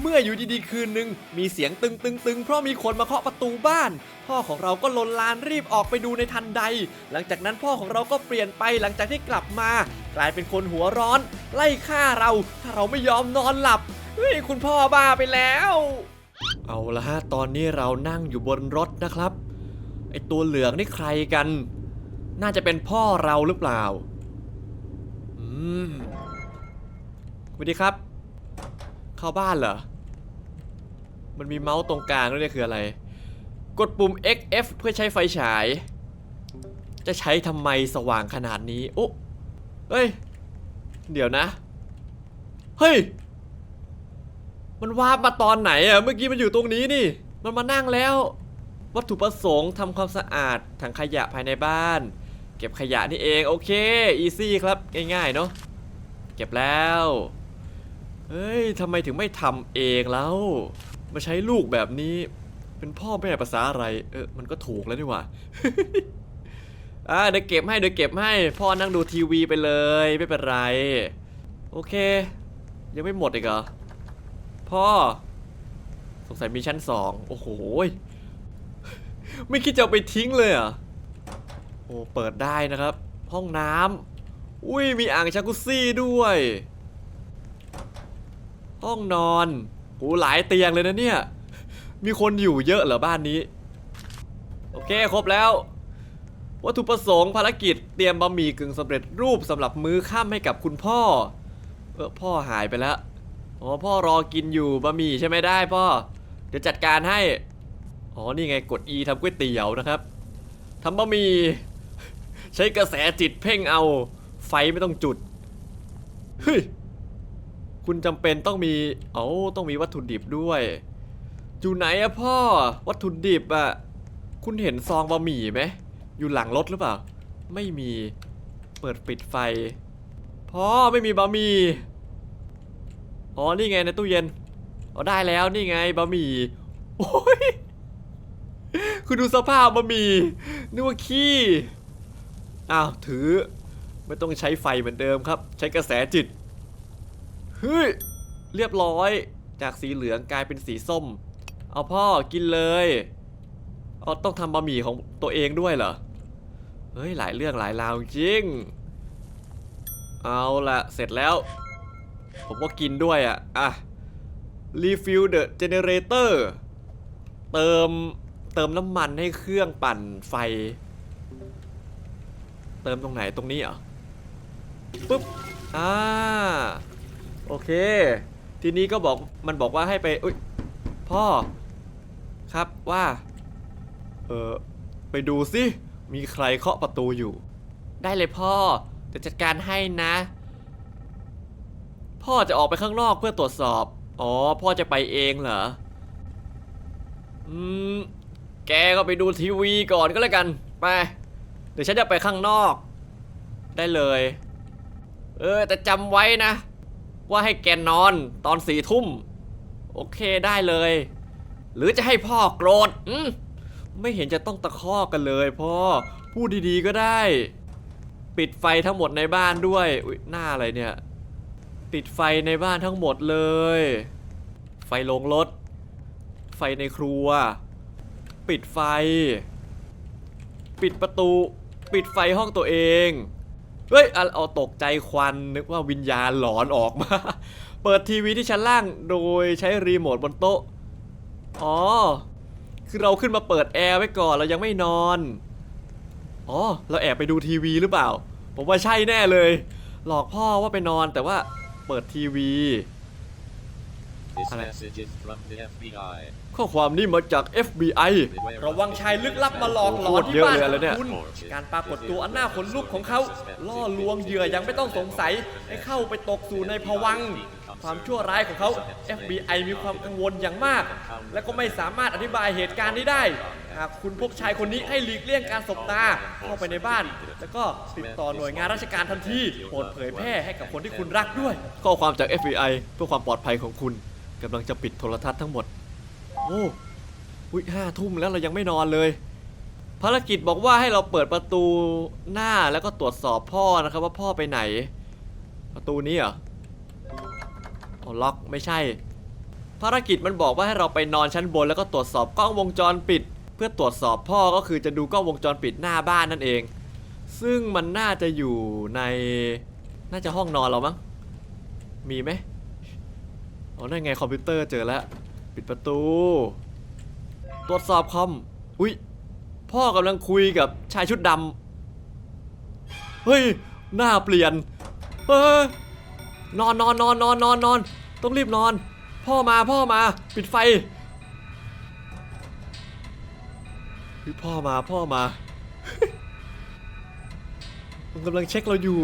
เมื่ออยู่ดีๆคืนหนึ่งมีเสียงตึงตึงตึงๆ ๆ เพราะมีคนมาเคาะประตูบ้าน พ่อของเราก็ลนลานรีบออกไปดูในทันใด หลังจากนั้นพ่อของเราก็เปลี่ยนไปหลังจากที่กลับมา กลายเป็นคนหัวร้อน ไล่ฆ่าเรา ถ้าเราไม่ยอมนอนหลับเฮ้ยคุณพ่อบ้าไปแล้ว เอาละฮะตอนนี้เรานั่งอยู่บนรถนะครับไอตัวเหลืองนี่ใครกัน น่าจะเป็นพ่อเราหรือเปล่าอืมสวัสดีครับ เข้าบ้านเหรอ มันมีเมาส์ตรงกลางด้วยเนี่ยคืออะไร กดปุ่ม XF เพื่อใช้ไฟฉาย จะใช้ทำไมสว่างขนาดนี้โอ้เฮ้ย เดี๋ยวนะ เฮ้ย มันวาบมาตอนไหนอะเมื่อกี้มันอยู่ตรงนี้นี่ มันมานั่งแล้ว วัตถุประสงค์ทำความสะอาดถังขยะภายในบ้าน เก็บขยะนี่เองโอเคอีซี่ครับง่ายๆเนาะเก็บแล้วเฮ้ยทำไมถึงไม่ทำเองแล้ว มาใช้ลูกแบบนี้ เป็นพ่อแม่ภาษาอะไร เออ มันก็ถูกแล้วนี่หว่า อ่าเดี๋ยวเก็บให้เดี๋ยวเก็บให้ พ่อนั่งดูทีวีไปเลย ไม่เป็นไร โอเค ยังไม่หมดอีกเหรอ พ่อ สงสัยมีชั้นสอง โอ้โห ไม่คิดจะไปทิ้งเลยเหรอะโอ้ เปิดได้นะครับ ห้องน้ำ อุ้ย มีอ่างชักกุซี่ด้วย ห้องนอน โหหลายเตียงเลยนะเนี่ย มีคนอยู่เยอะเหรอบ้านนี้ โอเคครบแล้ว วัตถุประสงค์ภารกิจเตรียมบะหมี่กึ่งสำเร็จรูปสำหรับมื้อค่ำให้กับคุณพ่อ เออพ่อหายไปแล้ว อ๋อพ่อรอกินอยู่บะหมี่ใช่ไหมได้พ่อ เดี๋ยวจัดการให้ อ๋อนี่ไงกด E ทำก๋วยเตี๋ยวนะครับทำบะหมี่ใช้กระแสจิตเพ่งเอา ไฟไม่ต้องจุด เฮ้ย คุณจำเป็นต้องมี เอาต้องมีวัตถุดิบด้วย อยู่ไหนอะพ่อ วัตถุดิบอะคุณเห็นซองบะหมี่ไหม อยู่หลังรถหรือเปล่า ไม่มี เปิดปิดไฟ พ่อไม่มีบะหมี่ อ๋อ นี่ไงในตู้เย็นอ๋อได้แล้วนี่ไงบะหมี่ โอ้ย คุณดูสภาพบะหมี่นึกว่าขี้ อ้าว ถือ ไม่ต้องใช้ไฟเหมือนเดิมครับ ใช้กระแสจิต เฮ้ยเรียบร้อย จากสีเหลืองกลายเป็นสีส้ม เอาพ่อกินเลยเอาต้องทำบะหมี่ของตัวเองด้วยเหรอ เฮ้ยหลายเรื่องหลายราวจริง เอาละเสร็จแล้ว ผมก็กินด้วยอะ อะ refill the generator เติมเติมน้ำมันให้เครื่องปั่นไฟ เติมตรงไหนตรงนี้เหรอ ปุ๊บ อ่า โอเค ทีนี้ก็บอกมันบอกว่าให้ไปอุ้ยพ่อ ครับว่า เออไปดูสิมีใครเคาะประตูอยู่ ได้เลยพ่อจะจัดการให้นะ พ่อจะออกไปข้างนอกเพื่อตรวจสอบ อ๋อ พ่อจะไปเองเหรอ อืม แกก็ไปดูทีวีก่อนก็แล้วกัน ไป เดี๋ยวฉันจะไปข้างนอก ได้เลย เออ แต่จำไว้นะ ว่าให้แกนอนตอนสี่ทุ่ม โอเคได้เลย หรือจะให้พ่อโกรธอืมไม่เห็นจะต้องตะคอกกันเลยพ่อพูดดีๆก็ได้ ปิดไฟทั้งหมดในบ้านด้วยอุ๊ยหน้าอะไรเนี่ย ปิดไฟในบ้านทั้งหมดเลย ไฟลงรถ ไฟในครัว ปิดไฟ ปิดประตู ปิดไฟห้องตัวเอง เฮ้ยเอาตกใจควันนึกว่าวิญญาณหลอนออกมา เปิดทีวีที่ชั้นล่างโดยใช้รีโมทบนโต๊ะ อ๋อ คือเราขึ้นมาเปิดแอร์ไว้ก่อนเรายังไม่นอน อ๋อ เราแอบไปดูทีวีหรือเปล่า ผมว่าใช่แน่เลย หลอกพ่อว่าไปนอนแต่ว่าเปิดทีวี This message is from the FBI. ข้อความนี้มาจาก FBI ระวังชายลึกลับมาหลอกหลอนที่บ้านของคุณ การปรากฏตัวอันน่าขนลุกของเขา ล่อลวงเหยื่อยังไม่ต้องสงสัย ให้เข้าไปตกสู่ในภวังค์ความชั่วร้ายของเขา FBI มีความกังวลอย่างมาก และก็ไม่สามารถอธิบายเหตุการณ์นี้ได้ หากคุณพบชายคนนี้ให้หลีกเลี่ยงการสบตาเข้าไปในบ้าน แล้วก็ติดต่อหน่วยงานราชการทันทีโปรดเผยแพร่ให้กับคนที่คุณรักด้วย ข้อความจาก FBI เพื่อความปลอดภัยของคุณกำลังจะปิดโทรทัศน์ทั้งหมด โอ้อุ้ยห้าทุ่มแล้วเรายังไม่นอนเลย ภารกิจบอกว่าให้เราเปิดประตูหน้าแล้วก็ตรวจสอบพ่อนะครับว่าพ่อไปไหน ประตูนี้เหรออ๋อล็อกไม่ใช่ ภารกิจมันบอกว่าให้เราไปนอนชั้นบนแล้วก็ตรวจสอบกล้องวงจรปิด เพื่อตรวจสอบพ่อก็คือจะดูกล้องวงจรปิดหน้าบ้านนั่นเอง ซึ่งมันน่าจะอยู่ในน่าจะห้องนอนเรามั้งมีไหมอ๋อนั่นไงคอมพิวเตอร์เจอแล้ว ปิดประตู ตรวจสอบคอม อุ้ยพ่อกำลังคุยกับชายชุดดำ เฮ้ย หน้าเปลี่ยนเฮ้ยนอนนอนนอนนอนนอนนอน ต้องรีบนอน พ่อมาพ่อมาปิดไฟเฮ้ยพ่อมาพ่อมา มันกำลังเช็คเราอยู่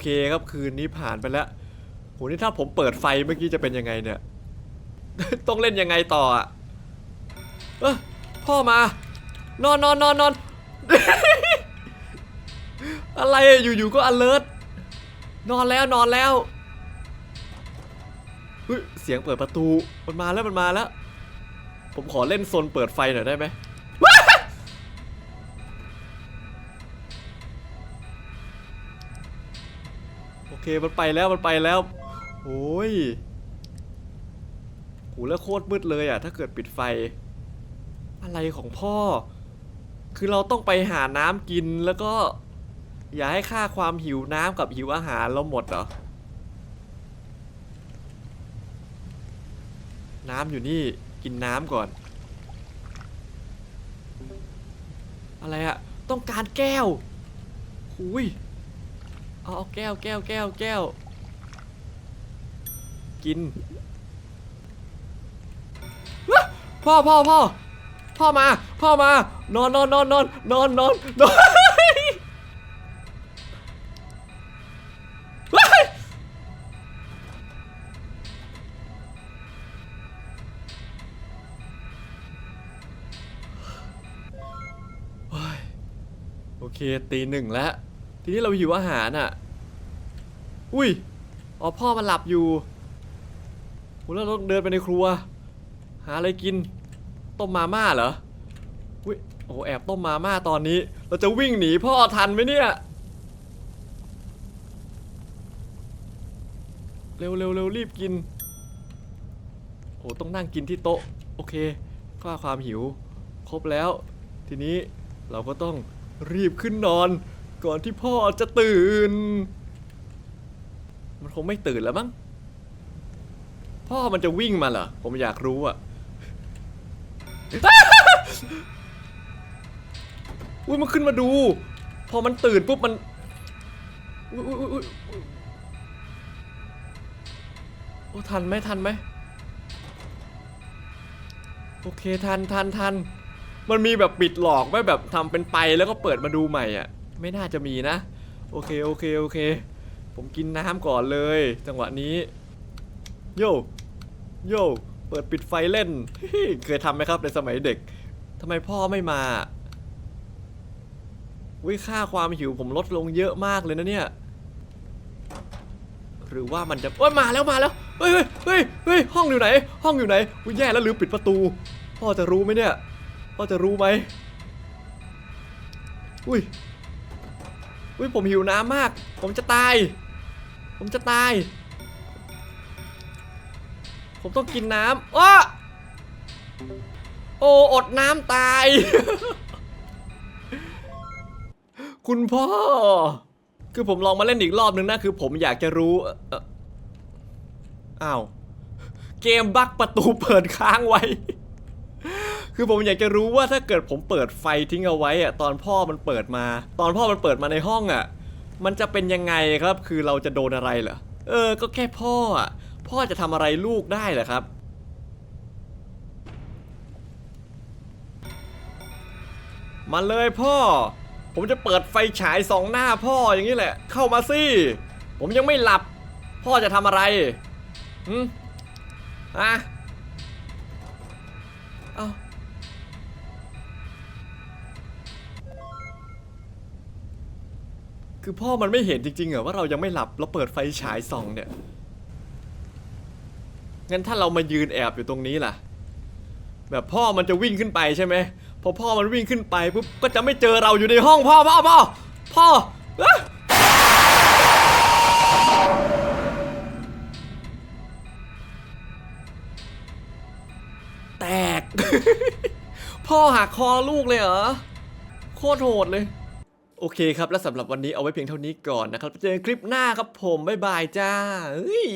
เคครับคืนนี้ผ่านไปแล้วโหนี่ถ้าผมเปิดไฟเมื่อกี้จะเป็นยังไงเนี่ย ต้องเล่นยังไงต่ออะเออพ่อมานอนนอนนอนนอนอะไรอยู่ๆก็ alert นอนแล้วนอนแล้วเฮ้ยเสียงเปิดประตูมันมาแล้วมันมาแล้ว ผมขอเล่นโซนเปิดไฟหน่อยได้ไหม เคมันไปแล้วมันไปแล้วโอ้ยโหแล้วโคตรมืดเลยอะ ถ้าเกิดปิดไฟ อะไรของพ่อ คือเราต้องไปหาน้ำกินแล้วก็ อย่าให้ค่าความหิวน้ำกับหิวอาหารเราหมดเหรอ น้ำอยู่นี่กินน้ำก่อน อะไรอะต้องการแก้วหุย เอาเอาแก้วแก้วแก้วแก้ว กินว้าพ่อพ่อพ่อพ่อมา พ่อมานอนนอนนอนนอนนอนนอนนอนโอเคตีหนึ่งแล้ว นี้เราหิวอาหารอะ อุ้ย อ๋อพ่อมันหลับอยู่โหแล้วเราต้องเดินไปในครัว หาอะไรกิน ต้มมาม่าเหรอ อุ้ย โอ้แอบต้มมาม่าตอนนี้ เราจะวิ่งหนีพ่อทันไหมเนี่ย เร็วเร็วเร็วรีบกิน โอ้ต้องนั่งกินที่โต๊ะ โอเคค่าความหิว ครบแล้ว ทีนี้เราก็ต้องรีบขึ้นนอน ก่อนที่พ่อจะตื่น มันคงไม่ตื่นแล้วมั้ง พ่อมันจะวิ่งมาเหรอ ผมอยากรู้อะอุ้ยมันขึ้นมาดู พอมันตื่นปุ๊บมันอุ้ยอุ้ยอุ้ยอุ้ยโอ้ทันไหมทันไหมโอเคทันทันทันมันมีแบบปิดหลอกไหมแบบทำเป็นไปแล้วก็เปิดมาดูใหม่อะ ไม่น่าจะมีนะ โอเคโอเคโอเค ผมกินน้ำก่อนเลย จังหวะนี้ โยโยเปิดปิดไฟเล่น เคยทำไหมครับในสมัยเด็กทำไมพ่อไม่มาวิค่าความหิวผมลดลงเยอะมากเลยนะเนี่ย หรือว่ามันจะโอ้ยมาแล้วมาแล้วเฮ้ยเฮ้ยเฮ้ยเฮ้ยห้องอยู่ไหน ห้องอยู่ไหนอุ้ยแย่แล้วลืมปิดประตู พ่อจะรู้ไหมเนี่ย พ่อจะรู้ไหมอุ้ย อุ้ยผมหิวน้ำมาก ผมจะตาย ผมจะตาย ผมต้องกินน้ำอ้อโอ้อดน้ำตาย คุณพ่อ คือผมลองมาเล่นอีกรอบนึงนะ คือผมอยากจะรู้เอ่ออ้าว เกมบั๊กประตูเปิดค้างไว้ คือผมอยากจะรู้ว่าถ้าเกิดผมเปิดไฟทิ้งเอาไว้อะตอนพ่อมันเปิดมา ตอนพ่อมันเปิดมาในห้องอะมันจะเป็นยังไงครับ คือเราจะโดนอะไรเหรอเออ ก็แค่พ่ออะพ่อจะทำอะไรลูกได้เหรอครับ มาเลยพ่อ ผมจะเปิดไฟฉายสองหน้าพ่ออย่างนี้แหละ เข้ามาสิผมยังไม่หลับ พ่อจะทำอะไรหืมอะเอ้า คือพ่อมันไม่เห็นจริงๆเหรอว่าเรายังไม่หลับเราเปิดไฟฉายส่องเนี่ย งั้นถ้าเรามายืนแอบอยู่ตรงนี้ล่ะ แบบพ่อมันจะวิ่งขึ้นไปใช่ไหมพอพ่อมันวิ่งขึ้นไปปุ๊บก็จะไม่เจอเราอยู่ในห้องพ่อพ่อพ่อพ่อแตก พ่อหักคอลูกเลยเหรอ โคตรโหดเลย โอเคครับ แล้วสำหรับวันนี้เอาไว้เพียงเท่านี้ก่อนนะครับเจอกันคลิปหน้าครับผม บ๊ายบายจ้าเฮ้ย